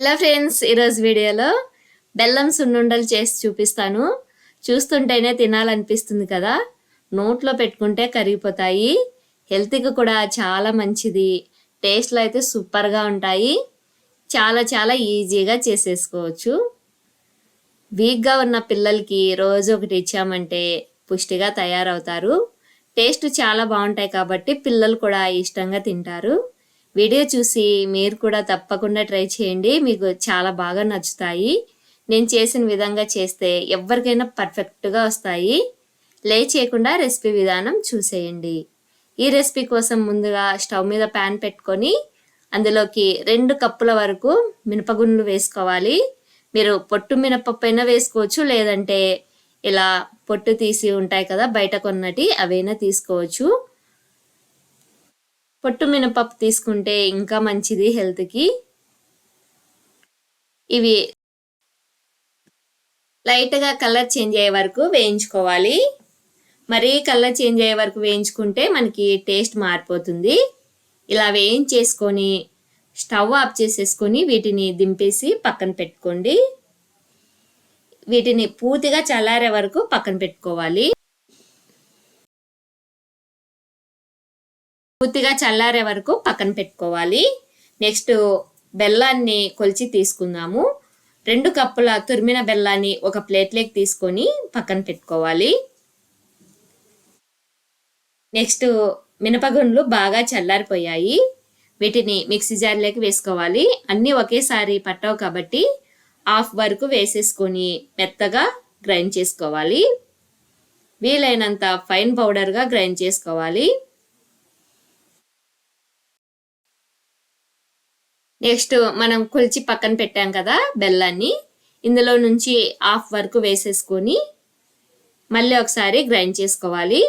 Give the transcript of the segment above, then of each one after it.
Hello friends ఈరోజు వీడియోలో బెల్లం సున్నుండలు చేసి చూపిస్తాను. చూస్తుంటేనే తినాలనిపిస్తుంది కదా? నోట్లో పెట్టుకుంటే కరిగిపోతాయి. హెల్త్కి కూడా చాలా మంచిది. టేస్ట్లో అయితే సూపర్గా ఉంటాయి. చాలా చాలా ఈజీగా చేసేసుకోవచ్చు. వీక్గా ఉన్న పిల్లలకి రోజు ఒకటి ఇచ్చామంటే పుష్టిగా తయారవుతారు. టేస్ట్ చాలా బాగుంటాయి కాబట్టి పిల్లలు కూడా ఇష్టంగా తింటారు. వీడియో చూసి మీరు కూడా తప్పకుండా ట్రై చేయండి. మీకు చాలా బాగా నచ్చుతాయి. నేను చేసిన విధంగా చేస్తే ఎవరికైనా పర్ఫెక్ట్గా వస్తాయి. లే చేయకుండా రెసిపీ విధానం చూసేయండి. ఈ రెసిపీ కోసం ముందుగా స్టవ్ మీద ప్యాన్ పెట్టుకొని అందులోకి రెండు కప్పుల వరకు మినపగుండ్లు వేసుకోవాలి. మీరు పొట్టు మినపప్పు అయినా వేసుకోవచ్చు లేదంటే ఇలా పొట్టు తీసి ఉంటాయి కదా బయట కొన్నటి అవైనా తీసుకోవచ్చు. పొట్టు మినపప్పు తీసుకుంటే ఇంకా మంచిది హెల్త్కి ఇవి లైట్గా కలర్ చేంజ్ అయ్యే వరకు వేయించుకోవాలి. మరీ కలర్ చేంజ్ అయ్యే వరకు వేయించుకుంటే మనకి టేస్ట్ మారిపోతుంది. ఇలా వేయించేసుకొని స్టవ్ ఆఫ్ చేసేసుకొని వీటిని దింపేసి పక్కన పెట్టుకోండి. వీటిని పూర్తిగా చల్లారే వరకు పక్కన పెట్టుకోవాలి. పూర్తిగా చల్లారే వరకు పక్కన పెట్టుకోవాలి. నెక్స్ట్ బెల్లాన్ని కొలిచి తీసుకుందాము. రెండు కప్పుల తురిమిన బెల్లాన్ని ఒక ప్లేట్లోకి తీసుకొని పక్కన పెట్టుకోవాలి. నెక్స్ట్ మినపగుండ్లు బాగా చల్లారిపోయాయి. వీటిని మిక్సీ జార్లోకి వేసుకోవాలి. అన్నీ ఒకేసారి పట్టవు కాబట్టి హాఫ్ వరకు వేసేసుకొని మెత్తగా గ్రైండ్ చేసుకోవాలి. వీలైనంత ఫైన్ పౌడర్గా గ్రైండ్ చేసుకోవాలి. నెక్స్ట్ మనం కొలిచి పక్కన పెట్టాం కదా బెల్లాన్ని. ఇందులో నుంచి హాఫ్ వరకు వేసేసుకొని మళ్ళీ ఒకసారి గ్రైండ్ చేసుకోవాలి.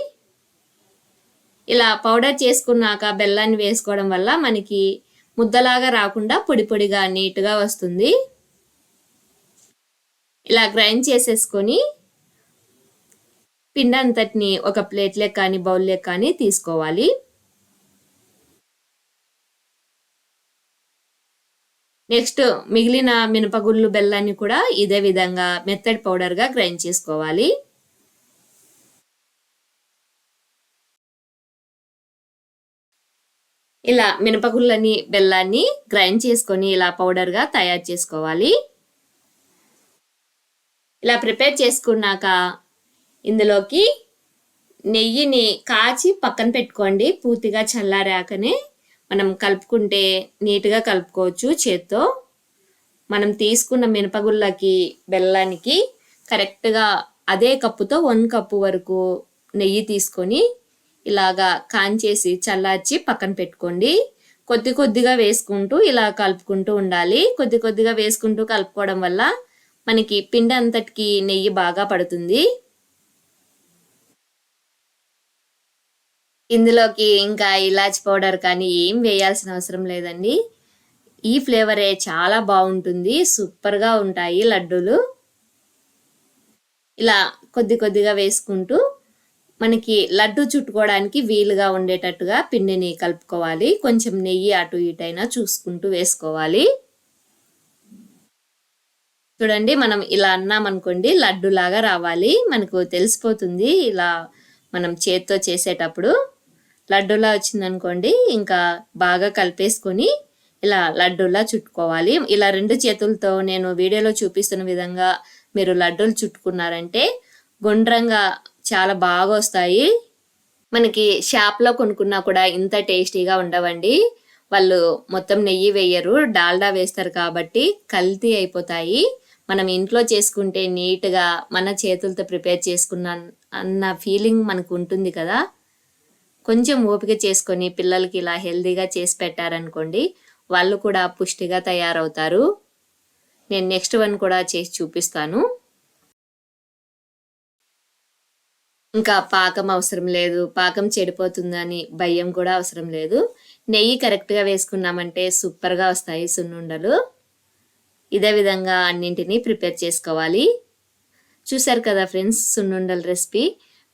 ఇలా పౌడర్ చేసుకున్నాక బెల్లాన్ని వేసుకోవడం వల్ల మనకి ముద్దలాగా రాకుండా పొడి పొడిగా నీట్గా వస్తుంది. ఇలా గ్రైండ్ చేసేసుకొని పిండి అంతటిని ఒక ప్లేట్లే కానీ బౌల్లే కానీ తీసుకోవాలి. నెక్స్ట్ మిగిలిన మినపగుళ్ళు బెల్లాన్ని కూడా ఇదే విధంగా మెత్తడి పౌడర్గా గ్రైండ్ చేసుకోవాలి. ఇలా మినపగుళ్ళని బెల్లాన్ని గ్రైండ్ చేసుకొని ఇలా పౌడర్గా తయారు చేసుకోవాలి. ఇలా ప్రిపేర్ చేసుకున్నాక ఇందులోకి నెయ్యిని కాచి పక్కన పెట్టుకోండి. పూర్తిగా చల్లారాకనే మనం కలుపుకుంటే నీట్గా కలుపుకోవచ్చు చేత్తో. మనం తీసుకున్న మినపగుళ్ళకి బెల్లానికి కరెక్ట్గా అదే కప్పుతో వన్ కప్పు వరకు నెయ్యి తీసుకొని ఇలాగా కాంచేసి చల్లార్చి పక్కన పెట్టుకోండి. కొద్ది కొద్దిగా వేసుకుంటూ ఇలా కలుపుకుంటూ ఉండాలి. కొద్ది కొద్దిగా వేసుకుంటూ కలుపుకోవడం వల్ల మనకి పిండి అంతటికి నెయ్యి బాగా పడుతుంది. ఇందులోకి ఇంకా ఇలాచి పౌడర్ కానీ ఏం వేయాల్సిన అవసరం లేదండి. ఈ ఫ్లేవరే చాలా బాగుంటుంది. సూపర్గా ఉంటాయి లడ్డూలు. ఇలా కొద్ది కొద్దిగా వేసుకుంటూ మనకి లడ్డు చుట్టుకోవడానికి వీలుగా ఉండేటట్టుగా పిండిని కలుపుకోవాలి. కొంచెం నెయ్యి అటు ఇటైనా చూసుకుంటూ వేసుకోవాలి. చూడండి మనం ఇలా అన్నామనుకోండి లడ్డులాగా రావాలి. మనకు తెలిసిపోతుంది ఇలా మనం చేత్తో చేసేటప్పుడు. లడ్డూలా వచ్చిందనుకోండి ఇంకా బాగా కలిపేసుకొని ఇలా లడ్డూలా చుట్టుకోవాలి. ఇలా రెండు చేతులతో నేను వీడియోలో చూపిస్తున్న విధంగా మీరు లడ్డూలు చుట్టుకున్నారంటే గుండ్రంగా చాలా బాగా వస్తాయి. మనకి షాప్లో కొనుక్కున్నా కూడా ఇంత టేస్టీగా ఉండవండి. వాళ్ళు మొత్తం నెయ్యి వేయరు డాల్డా వేస్తారు కాబట్టి కల్తీ అయిపోతాయి. మనం ఇంట్లో చేసుకుంటే నీట్గా మన చేతులతో ప్రిపేర్ చేసుకున్న అన్న ఫీలింగ్ మనకు ఉంటుంది కదా. కొంచెం ఓపిక చేసుకొని పిల్లలకి ఇలా హెల్దీగా చేసి పెట్టారనుకోండి వాళ్ళు కూడా పుష్టిగా తయారవుతారు. నేను నెక్స్ట్ వన్ కూడా చేసి చూపిస్తాను. ఇంకా పాకం అవసరం లేదు పాకం చెడిపోతుందని భయం కూడా అవసరం లేదు. నెయ్యి కరెక్ట్గా వేసుకున్నామంటే సూపర్గా వస్తాయి సున్నుండలు. ఇదే విధంగా అన్నింటినీ ప్రిపేర్ చేసుకోవాలి. చూసారు కదా ఫ్రెండ్స్ సున్నుండల రెసిపీ?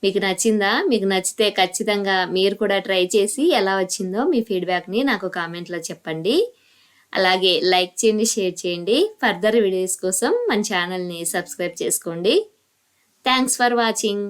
మీకు నచ్చిందా? మీకు నచ్చితే ఖచ్చితంగా మీరు కూడా ట్రై చేసి ఎలా వచ్చిందో మీ ఫీడ్బ్యాక్ని నాకు కామెంట్లో చెప్పండి. అలాగే లైక్ చేయండి షేర్ చేయండి. ఫర్దర్ వీడియోస్ కోసం మన ఛానల్ని సబ్స్క్రైబ్ చేసుకోండి. Thanks for watching.